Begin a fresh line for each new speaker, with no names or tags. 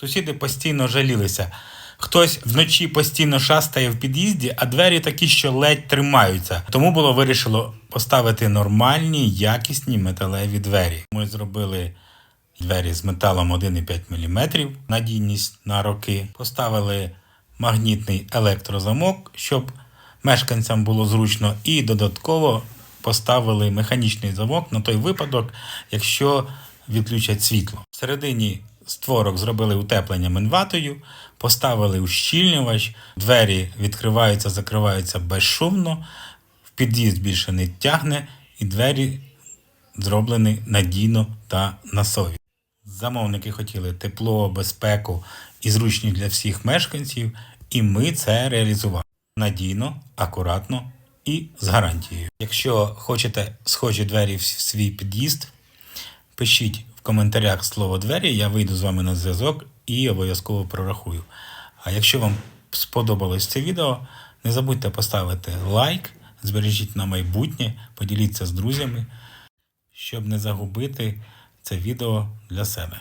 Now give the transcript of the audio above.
Сусіди постійно жалілися. Хтось вночі постійно шастає в під'їзді, а двері такі, що ледь тримаються. Тому було вирішило поставити нормальні, якісні металеві двері. Ми зробили двері з металом 1,5 мм, надійність на роки. Поставили магнітний електрозамок, щоб мешканцям було зручно, і додатково поставили механічний замок на той випадок, якщо відключать світло. Всередині створок зробили утеплення минватою, поставили ущільнювач, двері відкриваються, закриваються безшумно, в під'їзд більше не тягне, і двері зроблені надійно та на совість. Замовники хотіли тепло, безпеку і зручність для всіх мешканців, і ми це реалізували надійно, акуратно і з гарантією. Якщо хочете схожі двері в свій під'їзд, пишіть коментарях слово двері, я вийду з вами на зв'язок і обов'язково прорахую. А якщо вам сподобалось це відео, не забудьте поставити лайк, збережіть на майбутнє, поділіться з друзями, щоб не загубити це відео для себе.